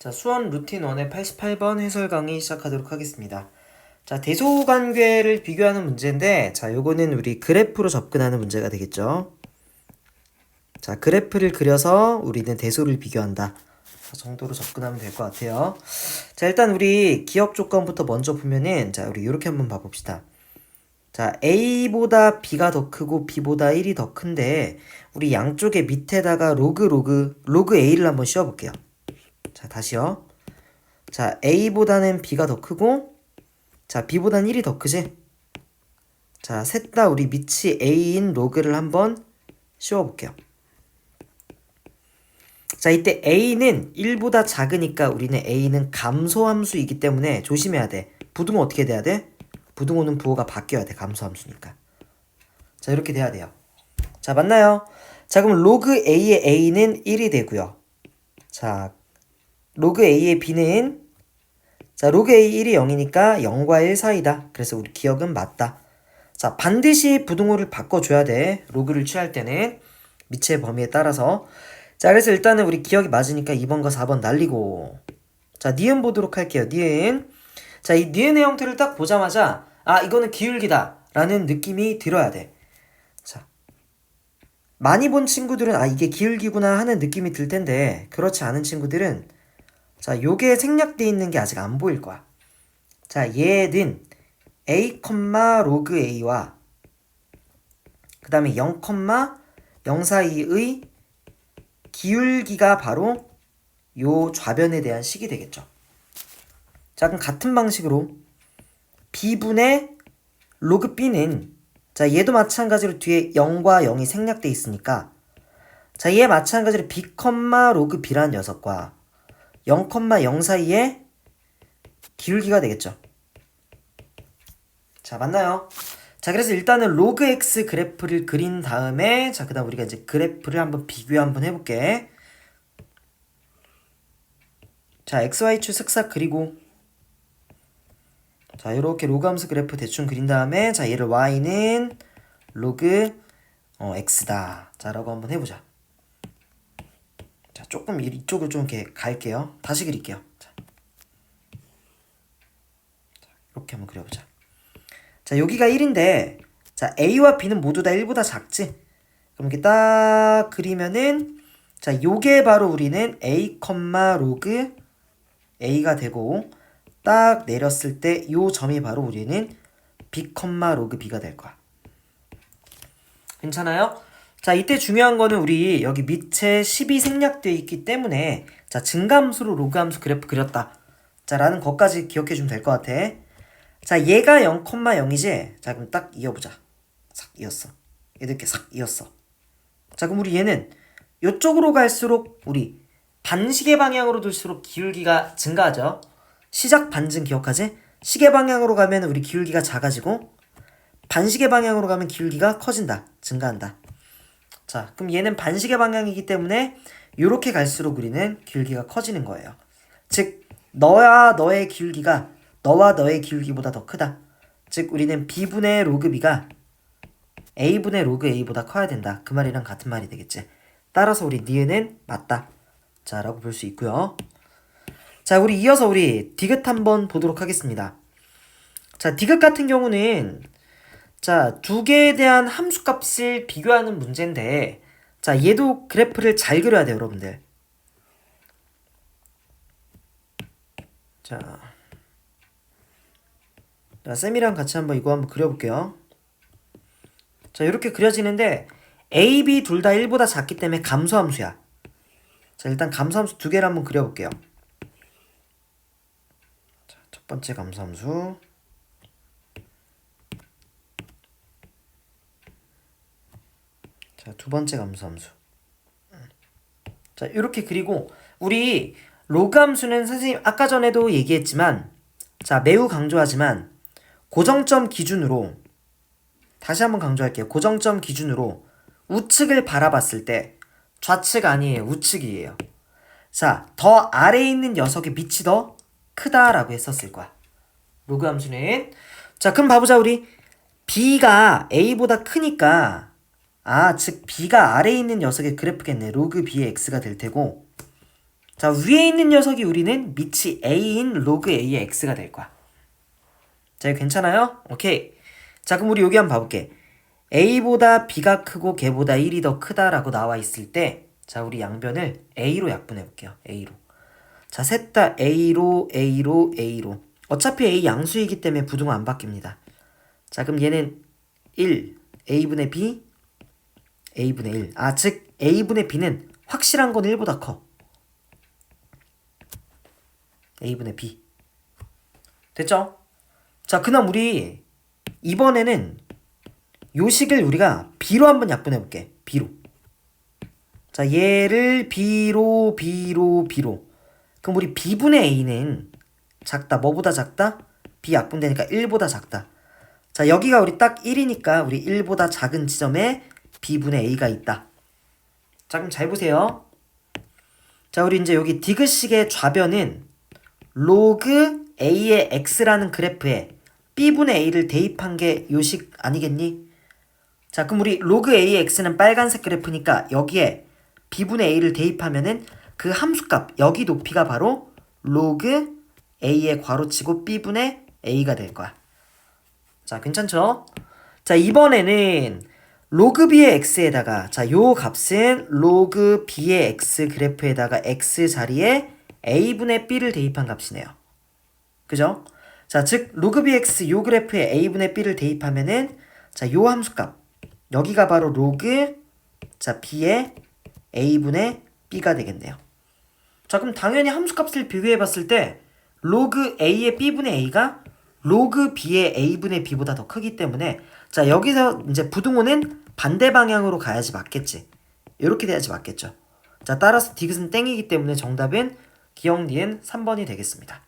자, 수원 루틴 1의 88번 해설 강의 시작하도록 하겠습니다. 자, 대소 관계를 비교하는 문제인데, 자, 요거는 우리 그래프로 접근하는 문제가 되겠죠. 자, 그래프를 그려서 우리는 대소를 비교한다. 자, 정도로 접근하면 될 것 같아요. 자, 일단 우리 기억 조건부터 먼저 보면은, 자, 우리 이렇게 한번 봐봅시다. 자, A보다 B가 더 크고 B보다 1이 더 큰데, 우리 양쪽에 밑에다가 로그 로그, 로그 A를 한번 씌워볼게요. 자, 다시요. 자, A보다는 B가 더 크고, 자, B보다는 1이 더 크지? 자, 셋 다 우리 밑이 A인 로그를 한번 씌워볼게요. 자, 이때 A는 1보다 작으니까 우리는 A는 감소함수이기 때문에 조심해야 돼. 부등호 어떻게 돼야 돼? 부등호는 부호가 바뀌어야 돼. 감소함수니까. 자, 이렇게 돼야 돼요. 자, 맞나요? 자, 그럼 로그 A의 A는 1이 되고요. 자, 로그 A의 B는 자, 로그 A 1이 0이니까 0과 1 사이다. 그래서 우리 기억은 맞다. 자, 반드시 부등호를 바꿔줘야 돼. 로그를 취할 때는 미치의 범위에 따라서. 자, 그래서 일단은 우리 기억이 맞으니까 2번과 4번 날리고. 자, 니은 보도록 할게요. 니은. 자, 이 니은의 형태를 딱 보자마자 아, 이거는 기울기다. 라는 느낌이 들어야 돼. 자. 많이 본 친구들은 아, 이게 기울기구나 하는 느낌이 들 텐데 그렇지 않은 친구들은 자, 요게 생략돼 있는 게 아직 안 보일 거야. 자, 얘는 a, 로그 a와 그 다음에 0, 0 사이의 기울기가 바로 요 좌변에 대한 식이 되겠죠. 자, 그럼 같은 방식으로 b분의 로그 b는 자, 얘도 마찬가지로 뒤에 0과 0이 생략돼 있으니까 자, 얘 마찬가지로 b, 로그 b라는 녀석과 0,0 사이에 기울기가 되겠죠. 자, 맞나요? 자, 그래서 일단은 로그 x 그래프를 그린 다음에 자, 그다음 우리가 이제 그래프를 한번 비교 한번 해 볼게. 자, xy축 슥싹 그리고 자, 이렇게 로그 함수 그래프 대충 그린 다음에 자, 얘를 y는 로그 어, x다. 자라고 한번 해 보자. 자, 조금 이쪽으로 좀 이렇게 갈게요. 다시 그릴게요. 자. 자, 이렇게 한번 그려보자. 자, 여기가 1인데, 자, A와 B는 모두 다 1보다 작지? 그럼 이렇게 딱 그리면은, 자, 요게 바로 우리는 A, 로그 A가 되고, 딱 내렸을 때 요 점이 바로 우리는 B, 로그 B가 될 거야. 괜찮아요? 자, 이때 중요한 거는 우리 여기 밑에 10이 생략되어 있기 때문에 자, 증감수로 로그함수 그래프 그렸다. 자, 라는 것까지 기억해 주면 될 것 같아. 자, 얘가 0,0이지? 자, 그럼 딱 이어보자. 싹 이었어. 이렇게 싹 이었어. 자, 그럼 우리 얘는 이쪽으로 갈수록 우리 반시계 방향으로 둘수록 기울기가 증가하죠. 시작 반증 기억하지? 시계 방향으로 가면 우리 기울기가 작아지고 반시계 방향으로 가면 기울기가 커진다. 증가한다. 자, 그럼 얘는 반시계 방향이기 때문에 이렇게 갈수록 우리는 기울기가 커지는 거예요. 즉, 너와 너의 기울기가 너와 너의 기울기보다 더 크다. 즉, 우리는 b분의 로그 b가 a분의 로그 a보다 커야 된다. 그 말이랑 같은 말이 되겠지. 따라서 우리 니은은 맞다. 자, 라고 볼 수 있고요. 자, 우리 이어서 우리 디귿 한번 보도록 하겠습니다. 자, 디귿 같은 경우는 자, 두 개에 대한 함수 값을 비교하는 문제인데, 자, 얘도 그래프를 잘 그려야 돼요, 여러분들. 자, 자, 쌤이랑 같이 한번 이거 한번 그려볼게요. 자, 이렇게 그려지는데, A, B 둘 다 1보다 작기 때문에 감소함수야. 자, 일단 감소함수 두 개를 한번 그려볼게요. 자, 첫 번째 감소함수. 자, 두 번째 감소함수. 자, 이렇게 그리고 우리 로그 함수는 선생님 아까 전에도 얘기했지만 자, 매우 강조하지만 고정점 기준으로 다시 한번 강조할게요. 고정점 기준으로 우측을 바라봤을 때 좌측 아니에요. 우측이에요. 자, 더 아래에 있는 녀석의 빛이 더 크다라고 했었을 거야. 로그 함수는 자, 그럼 봐보자 우리 b가 a보다 크니까 아, 즉 b가 아래에 있는 녀석의 그래프겠네. 로그 b의 x가 될 테고 자, 위에 있는 녀석이 우리는 밑이 a인 로그 a의 x가 될 거야. 자, 괜찮아요? 오케이. 자, 그럼 우리 여기 한번 봐볼게. a보다 b가 크고 걔보다 1이 더 크다라고 나와 있을 때, 자, 우리 양변을 a로 약분해 볼게요. a로. 자, 셋 다 a로, a로, a로. 어차피 a 양수이기 때문에 부등호 안 바뀝니다. 자, 그럼 얘는 1, a분의 b, a분의 1. 아, 즉 a분의 b는 확실한 건 1보다 커. a분의 b. 됐죠? 자, 그럼 우리 이번에는 요식을 우리가 b로 한번 약분해 볼게. b로. 자, 얘를 b로 b로 b로. 그럼 우리 b분의 a는 작다. 뭐보다 작다? b 약분되니까 1보다 작다. 자, 여기가 우리 딱 1이니까 우리 1보다 작은 지점에 b분의 a가 있다. 자, 그럼 잘 보세요. 자, 우리 이제 여기 디귿식의 좌변은 로그 a의 x라는 그래프에 b분의 a를 대입한 게 요식 아니겠니? 자, 그럼 우리 로그 a의 x는 빨간색 그래프니까 여기에 b분의 a를 대입하면은 그 함수값 여기 높이가 바로 로그 a의 괄호치고 b분의 a가 될 거야. 자, 괜찮죠? 자, 이번에는 로그 b의 x에다가 자, 요 값은 로그 b의 x 그래프에다가 x 자리에 a분의 b를 대입한 값이네요. 그죠? 자, 즉 로그 bx 요 그래프에 a분의 b를 대입하면은 자, 요 함수값 여기가 바로 로그 자, b의 a분의 b가 되겠네요. 자, 그럼 당연히 함수값을 비교해 봤을 때 로그 a의 b분의 a가 로그 b의 a분의 b보다 더 크기 때문에 자, 여기서 이제 부등호는 반대 방향으로 가야지 맞겠지. 이렇게 돼야지 맞겠죠. 자, 따라서 디귿은 땡이기 때문에 정답은 기억 니은 3번이 되겠습니다.